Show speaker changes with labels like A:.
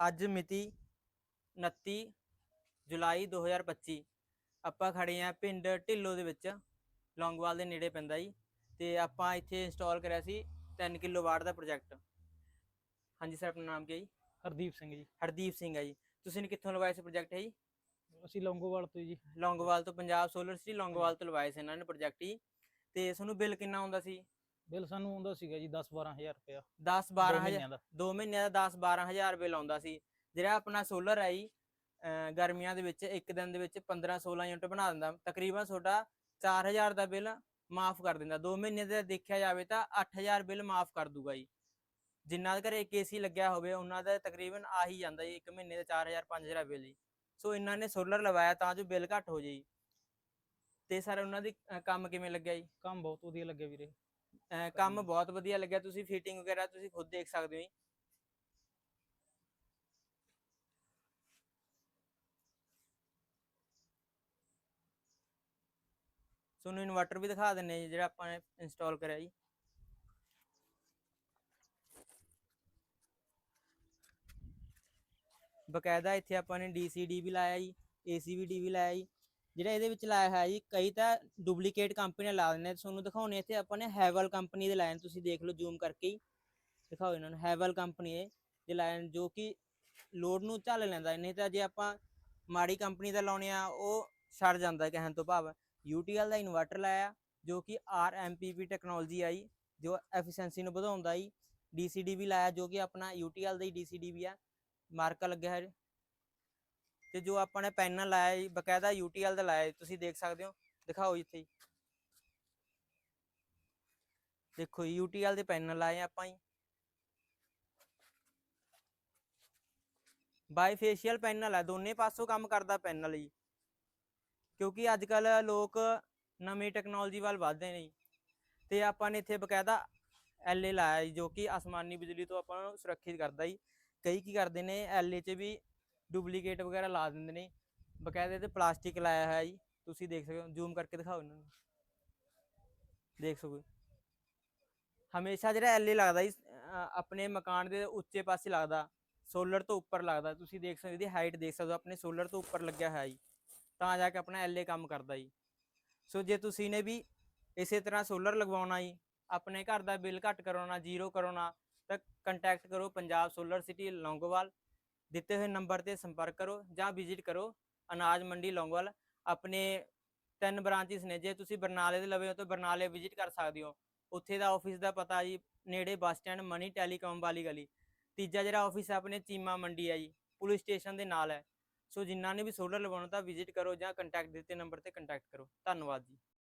A: ਅੱਜ ਮਿਤੀ 29 ਜੁਲਾਈ 2025 ਆਪਾਂ ਖੜੇ ਆ ਪਿੰਡ ਢਿੱਲੋ ਦੇ ਵਿੱਚ ਲੌਂਗੋਵਾਲ ਦੇ ਨੇੜੇ ਪੈਂਦਾ ਜੀ। ਤੇ ਆਪਾਂ ਇੱਥੇ ਇੰਸਟਾਲ ਕਰਿਆ ਸੀ 3 ਕਿਲੋ ਵਾਟ ਦਾ ਪ੍ਰੋਜੈਕਟ ਹਾਂਜੀ ਸਰ ਆਪਣਾ ਨਾਮ ਕੀ ਹੈ ਜੀ?
B: ਹਰਦੀਪ ਸਿੰਘ ਜੀ।
A: ਹਰਦੀਪ ਸਿੰਘ ਹੈ ਜੀ। ਤੁਸੀਂ ਨੇ ਕਿੱਥੋਂ ਲਵਾਇਆ ਸੀ ਪ੍ਰੋਜੈਕਟ ਹੈ ਜੀ?
B: ਅਸੀਂ ਲੌਂਗੋਵਾਲ ਤੋਂ ਜੀ।
A: ਲੌਂਗੋਵਾਲ ਤੋਂ ਪੰਜਾਬ ਸੋਲਰ ਸਿਟੀ ਲੌਂਗੋਵਾਲ ਤੋਂ ਲਵਾਏ ਸੀ ਇਹਨਾਂ ਨੇ ਪ੍ਰੋਜੈਕਟ ਹੀ ਤੇ ਤੁਹਾਨੂੰ ਬਿੱਲ ਕਿੰਨਾ ਆਉਂਦਾ ਸੀ?
B: ਬਿੱਲ ਸਾਨੂੰ ਆਉਂਦਾ ਸੀਗਾ ਜੀ 10 12000 ਰੁਪਇਆ।
A: 10
B: ਦੋ
A: 12000
B: ਮਹੀਨਿਆਂ ਦਾ।
A: 2 ਮਹੀਨਿਆਂ ਦਾ 10 12000 ਬਿੱਲ ਆਉਂਦਾ ਸੀ। ਜਿਹੜਾ ਆਪਣਾ ਸੋਲਰ ਹੈ ਜੀ ਗਰਮੀਆਂ ਦੇ ਵਿੱਚ ਇੱਕ ਦਿਨ ਦੇ ਵਿੱਚ 15 16 ਯੂਨਿਟ ਬਣਾ ਦਿੰਦਾ। ਤਕਰੀਬਨ ਤੁਹਾਡਾ 4000 ਦਾ ਬਿੱਲ ਮਾਫ ਕਰ ਦਿੰਦਾ। 2 ਮਹੀਨੇ ਦਾ ਦੇਖਿਆ ਜਾਵੇ ਤਾਂ 8000 ਬਿੱਲ ਮਾਫ ਕਰ ਦੂਗਾ ਜੀ। ਜਿੰਨਾ ਘਰੇ ਏਸੀ ਲੱਗਿਆ ਹੋਵੇ ਉਹਨਾਂ ਦਾ ਤਕਰੀਬਨ ਆ ਹੀ ਜਾਂਦਾ ਜੀ ਇੱਕ ਮਹੀਨੇ ਦਾ 4000 5000 ਬਿੱਲ ਜੀ। ਸੋ ਇਹਨਾਂ ਨੇ ਸੋਲਰ ਲਵਾਇਆ ਤਾਂ ਜੋ ਬਿੱਲ ਘੱਟ ਹੋ ਜਾਏ ਜੀ। ਤੇ ਸਰ ਉਹਨਾਂ ਦੀ ਕੰਮ ਕਿਵੇਂ ਲੱਗਿਆ ਜੀ?
B: ਕੰਮ ਬਹੁਤ ਵਧੀਆ ਲੱਗਿਆ ਵੀਰੇ।
A: ਕੰਮ ਬਹੁਤ ਵਧੀਆ ਲੱਗਿਆ ਤੁਸੀਂ ਫਿਟਿੰਗ ਵਗੈਰਾ ਤੁਸੀਂ ਖੁਦ ਦੇਖ ਸਕਦੇ ਹੋ ਜੀ। ਤੁਹਾਨੂੰ ਇਨਵਰਟਰ ਵੀ ਦਿਖਾ ਦਿੰਨੇ ਜੀ ਜਿਹੜਾ ਆਪਾਂ ਨੇ ਇੰਸਟਾਲ ਕਰਿਆ ਜੀ। ਬਕਾਇਦਾ ਇੱਥੇ ਆਪਾਂ ਨੇ ਡੀਸੀਡੀ ਵੀ ਲਾਇਆ ਜੀ ਏਸੀਬੀ ਵੀ ਲਾਇਆ ਜੀ। ਜਿਹੜਾ ਇਹਦੇ ਵਿੱਚ ਲਾਇਆ ਹੋਇਆ ਜੀ, ਕਈ ਤਾਂ ਡੁਪਲੀਕੇਟ ਕੰਪਨੀਆਂ ਲਾ ਦਿੰਦੇ ਨੇ ਤੁਹਾਨੂੰ ਦਿਖਾਉਣੇ ਇੱਥੇ ਆਪਾਂ ਨੇ ਹੈਵਲ ਕੰਪਨੀ ਦੇ ਲਾਏ ਤੁਸੀਂ ਦੇਖ ਲਓ ਜ਼ੂਮ ਕਰਕੇ ਹੀ। ਦਿਖਾਓ ਇਹਨਾਂ ਨੂੰ ਹੈਵਲ ਕੰਪਨੀ ਦੇ ਦੇ ਜੋ ਕਿ ਲੋਡ ਨੂੰ ਝੱਲ ਲੈਂਦਾ। ਨਹੀਂ ਤਾਂ ਜੇ ਆਪਾਂ ਮਾੜੀ ਕੰਪਨੀ ਦਾ ਲਾਉਣੇ ਆ, ਉਹ ਛੱਡ ਜਾਂਦਾ ਕਹਿਣ ਤੋਂ ਭਾਵ। UTL ਦਾ ਇਨਵਰਟਰ ਲਾਇਆ, ਜੋ ਕਿ RMPP ਟੈਕਨੋਲੋਜੀ ਆਈ ਜੋ ਐਫੀਸ਼ੀਐਂਸੀ ਨੂੰ ਵਧਾਉਂਦਾ ਜੀ। DCD ਵੀ ਲਾਇਆ, ਜੋ ਕਿ ਆਪਣਾ UTL ਦਾ ਹੀ DCD ਵੀ ਆ। ਮਾਰਕਾ ਲੱਗਿਆ ਹੈ ਤੇ ਜੋ ਆਪਾਂ ਨੇ ਪੈਨਲ ਲਾਇਆ ਜੀ ਬਕਾਇਦਾ UTL ਦਾ ਲਾਇਆ ਤੁਸੀਂ ਦੇਖ ਸਕਦੇ ਹੋ ਦਿਖਾਓ ਇੱਥੇ ਜੀ। ਦੇਖੋ ਜੀ, UTL ਦੇ ਪੈਨਲ ਲਾਏ ਆਪਾਂ ਜੀ। ਬਾਈਫੇਸ਼ੀਅਲ ਪੈਨਲ ਹੈ ਦੋਨੇ ਪਾਸੋਂ ਕੰਮ ਕਰਦਾ ਪੈਨਲ ਜੀ। ਕਿਉਂਕਿ ਅੱਜ ਕੱਲ ਲੋਕ ਨਵੀਂ ਟੈਕਨੋਲੋਜੀ ਵੱਲ ਵਧਦੇ ਨੇ ਤੇ ਆਪਾਂ ਨੇ ਇੱਥੇ ਬਕਾਇਦਾ ਐਲਏ ਲਾਇਆ ਜੋ ਕਿ ਅਸਮਾਨੀ ਬਿਜਲੀ ਤੋਂ ਆਪਾਂ ਨੂੰ ਸੁਰੱਖਿਅਤ ਕਰਦਾ ਜੀ। ਕਈ ਕੀ ਕਰਦੇ ਨੇ ਐਲਏ 'ਚ ਵੀ ਡੁਪਲੀਕੇਟ ਵਗੈਰਾ ਲਾ ਦਿੰਦੇ ਨੇ। ਬਕਾਇਦਾ ਤੇ ਪਲਾਸਟਿਕ ਲਾਇਆ ਹੋਇਆ ਜੀ। ਤੁਸੀਂ ਦੇਖ ਸਕਦੇ ਹੋ ਜ਼ੂਮ ਕਰਕੇ ਦਿਖਾਓ ਇਹਨਾਂ ਨੂੰ। ਦੇਖ ਸਕੋ ਹਮੇਸ਼ਾ ਜਿਹੜਾ ਐਲਏ ਲੱਗਦਾ ਜੀ ਆਪਣੇ ਮਕਾਨ ਦੇ ਉੱਚੇ ਪਾਸੇ ਲੱਗਦਾ। ਸੋਲਰ ਤੋਂ ਉੱਪਰ ਲੱਗਦਾ। ਤੁਸੀਂ ਦੇਖ ਸਕਦੇ ਹੋ, ਇਹਦੀ ਹਾਈਟ ਦੇਖ ਸਕਦੇ ਹੋ, ਆਪਣੇ ਸੋਲਰ ਤੋਂ ਉੱਪਰ ਲੱਗਿਆ ਹੋਇਆ ਜੀ। ਤਾਂ ਜਾ ਕੇ ਆਪਣਾ ਐਲਏ ਕੰਮ ਕਰਦਾ ਜੀ। ਸੋ ਜੇ ਤੁਸੀਂ ਨੇ ਵੀ ਇਸੇ ਤਰ੍ਹਾਂ ਸੋਲਰ ਲਗਵਾਉਣਾ ਜੀ, ਆਪਣੇ ਘਰ ਦਾ ਬਿੱਲ ਘੱਟ ਕਰਾਉਣਾ ਜ਼ੀਰੋ ਕਰਾਉਣਾ, ਤਾਂ ਕੰਟੈਕਟ ਕਰੋ ਪੰਜਾਬ ਸੋਲਰ ਸਿਟੀ ਲੌਂਗੋਵਾਲ। ਦਿੱਤੇ ਹੋਏ ਨੰਬਰ ਤੇ ਸੰਪਰਕ ਕਰੋ ਜਾਂ ਵਿਜ਼ਿਟ ਕਰੋ ਅਨਾਜ ਮੰਡੀ ਲੌਂਗਵਾਲ। ਆਪਣੇ ਤਿੰਨ ਬ੍ਰਾਂਚਿਸ ਨੇ ਜੇ ਤੁਸੀਂ ਬਰਨਾਲੇ ਦੇ ਲਵੇ ਹੋ ਤਾਂ ਬਰਨਾਲੇ ਵਿਜ਼ਿਟ ਕਰ ਸਕਦੇ ਹੋ। ਉੱਥੇ ਦਾ ਆਫਿਸ ਦਾ ਪਤਾ ਜੀ, ਨੇੜੇ ਬੱਸ ਸਟੈਂਡ ਮਨੀ ਟੈਲੀਕਾਮ ਵਾਲੀ ਗਲੀ। ਤੀਜਾ ਜਿਹੜਾ ਆਫਿਸ ਹੈ ਆਪਣੇ ਚੀਮਾ ਮੰਡੀ ਹੈ ਜੀ, ਪੁਲਿਸ ਸਟੇਸ਼ਨ ਦੇ ਨਾਲ ਹੈ। ਸੋ ਜਿਨ੍ਹਾਂ ਨੇ ਵੀ ਸੋਲਰ ਲਵਾਉਣਾ ਤਾਂ ਵਿਜ਼ਿਟ ਕਰੋ ਜਾਂ ਕੰਟੈਕਟ ਦਿੱਤੇ ਨੰਬਰ ਤੇ ਕੰਟੈਕਟ ਕਰੋ। ਧੰਨਵਾਦ ਜੀ।